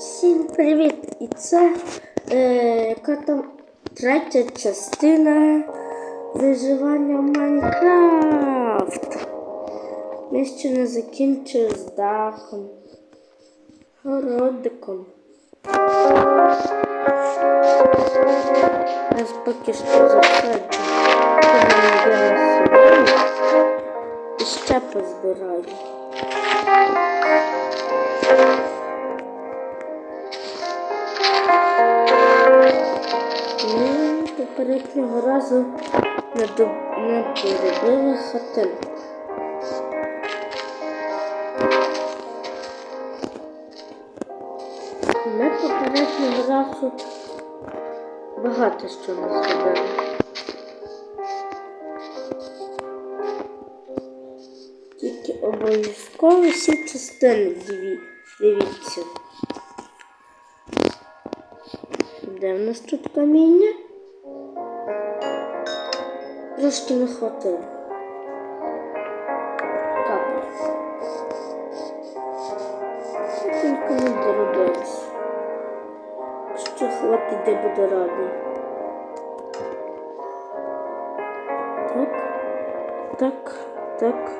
Всім привіт! І це е, яка там третя частина виживання в Майнкрафт. Ми ще не закінчили з дахом, городиком. Нас поки що засаджу. І ще позбираю. Ми попереднього разу не, до... не доробили хатинку. Ми попереднього разу багато що не зробили. Тільки обов'язково всі частини дивіться. Де в нас тут каміння? Трошки не хватило. Капля. Тільки не доробилось. Що хватить, де буде радий. Так, так, так.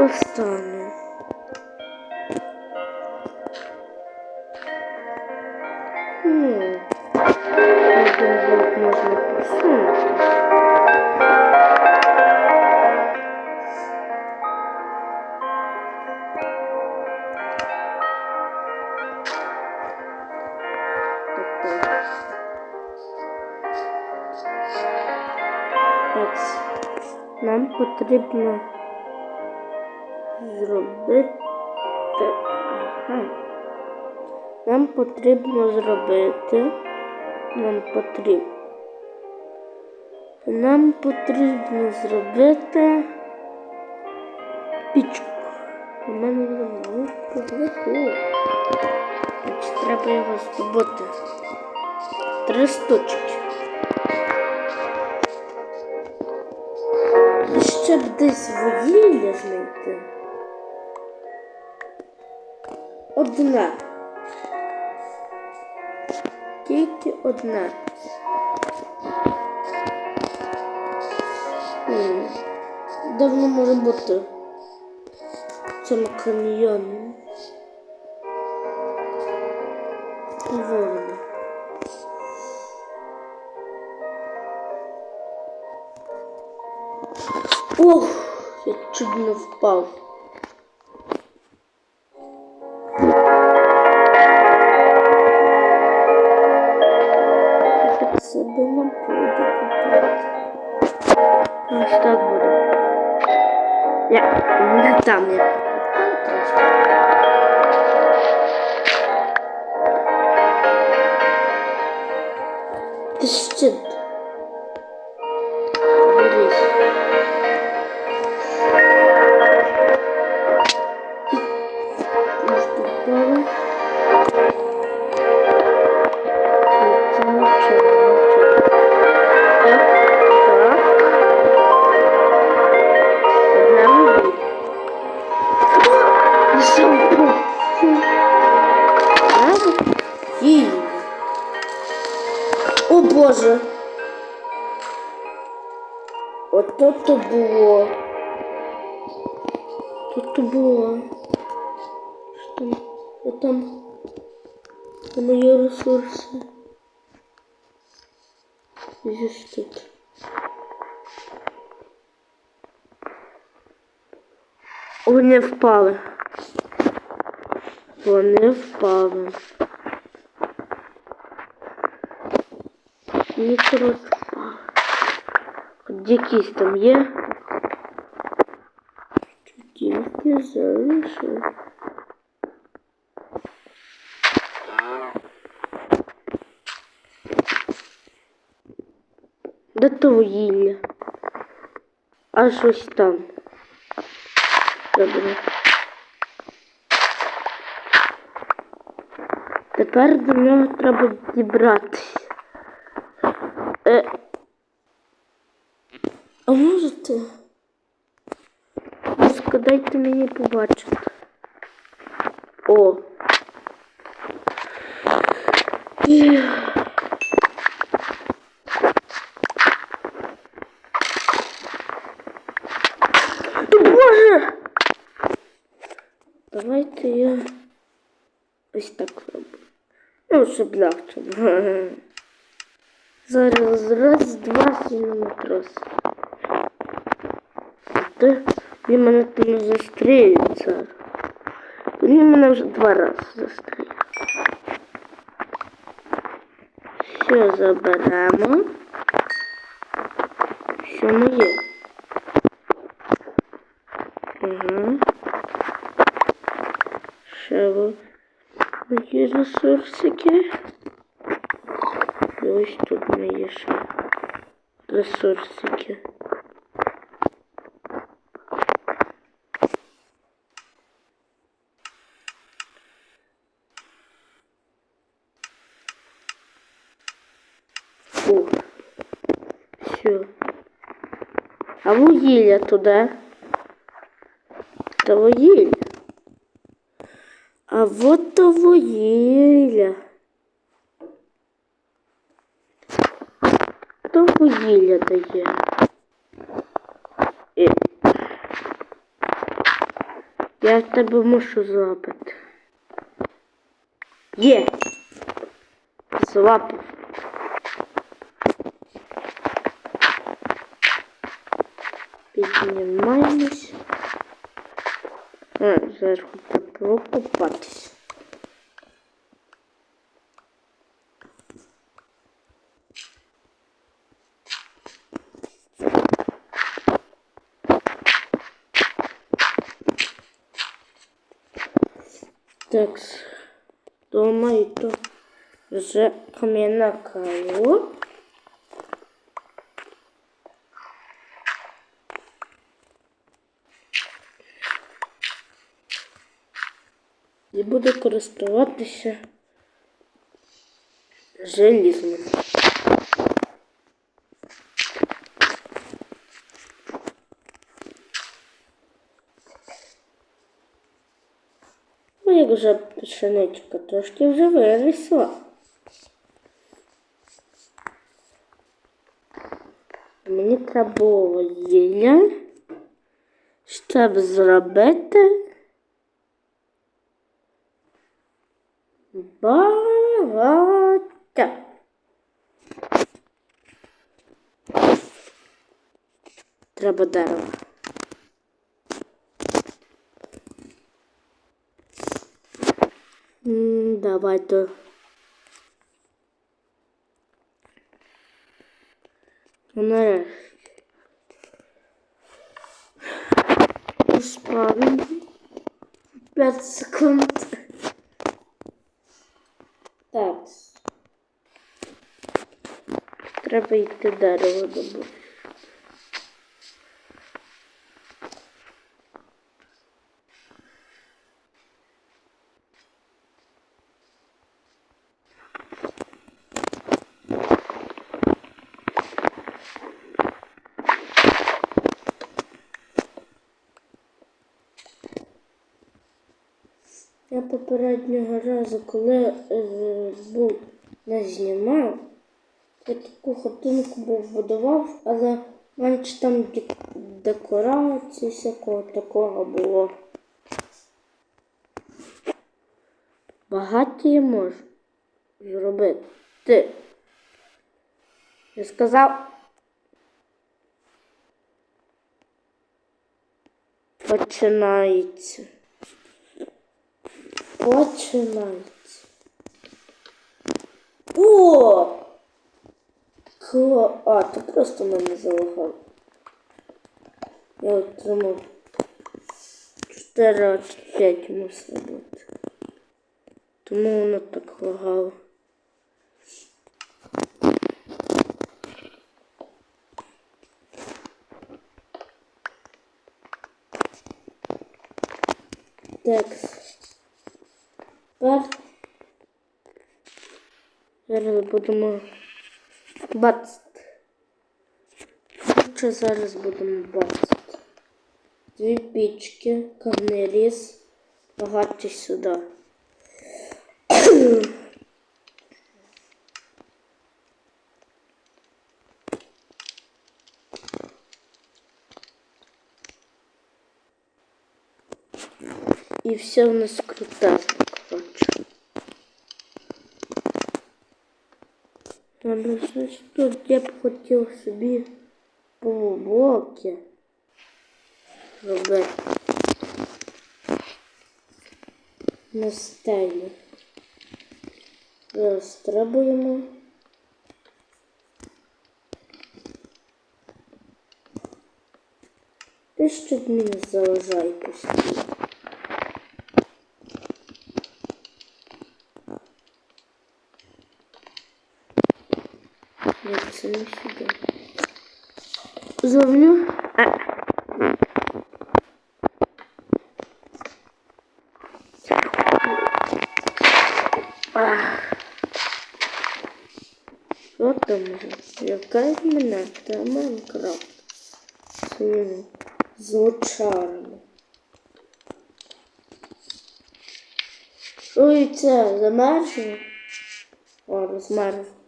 Поставлю. Хм. Один блок можна так. Так, нам потрібно зробити. Ага. Нам потрібно зробити. Нам потрібно. Нам потрібно зробити пічку. У мене немає кругляку. Значить, треба його здобути. Три штучки. І ще б десь вугілля знайти. Одне. Тільки одне. Хм. Давно може бути в цьому каньйоні. Ворона. Ох, я чуть не впав. Там Ото то було. тут було? Що там? Що там? Це мої ресурси. Ж тут? Вони впали. Вони впали. Мікро впали. Якісь там є. Тільки залишив. Де то вугілля? Аж ось там. Добре. Тепер до нього треба дібратися. Будь ласка, дайте мені побачити. О. Боже! Давайте я ось так роблю. Ну, щоб було. Зараз раз, два, сінометрос. Ти він мене там застрілюється. Він мене вже два рази застрілив. Все заберемо. Що моє? Угу. Ще ви мої ресурсики. І ось тут мої ще ресурсики. А вугілля туди? Та вугілля. А вот то вугілля. То вугілля дає. І... Я в тебе мушу злапати. Є. Злапав. Піднімаємось. А, зверху треба покупатись. Так, думаю, то вже кам'яна кайло. І буду користуватися желізним. Ну, як вже пшеничка трошки вже вирісла. Мені треба було їля, щоб зробити багато. Треба дерево. Давайте. Нарешті. Спавим. 5 секунд. Так. Треба йти дерево добути. Я попереднього разу, коли е, був не знімав, я таку хатинку був будував, але менше там декорації всякого такого було. Багато я можу зробити. Ти. Я сказав. Починається. Починається. О! Кла... А, то просто мене залагало. Я отримав 4 5 мусить бути. Тому воно так лагало. Так. Тепер зараз будемо бацати. Що зараз будемо бацати? Дві пічки, камнеріз, багато сюди. І все в нас круте, Щось тут я б хотів собі полублоки робити на стелі. Розтребуємо. Ти що мені заважає постійно? Ні, це не сюди. Зовню. А. Ах. Що там? Яка в мене? Та Майнкрафт. Своїми звучарами. Що і це? Замерзло? О, розмерзло.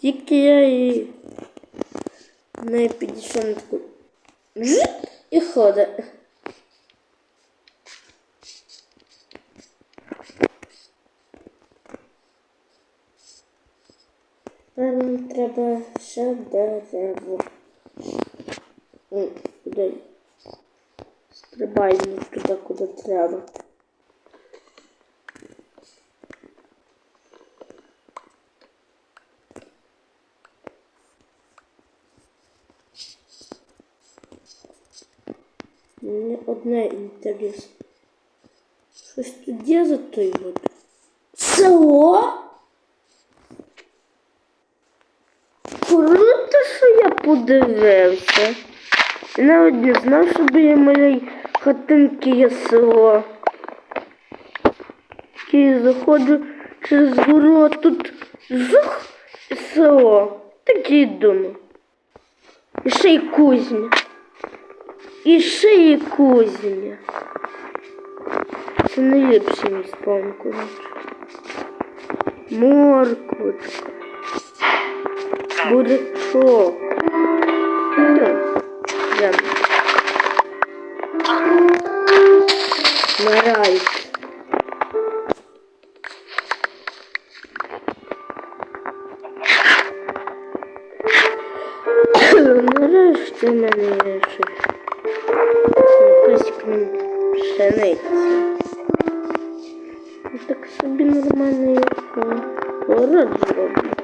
Тільки я і не підійшов на таку і ходить. Нам треба ще дерево. Куди? Стрибаємо туди, куди треба. Мені одне інтересно. Щось тут є за той от. Село? Круто, що я подивився. Я навіть не знав, що біля моєї хатинки є село. І заходжу через гору, а тут жух і село. Так і думаю. І ще й кузня. І й кузня. Це найліпший мій спаун. Морквочка. Бурячок. Марай. Нарешті мене щось. Якась крім пшениці. Я Так собі нормально як город зроблю.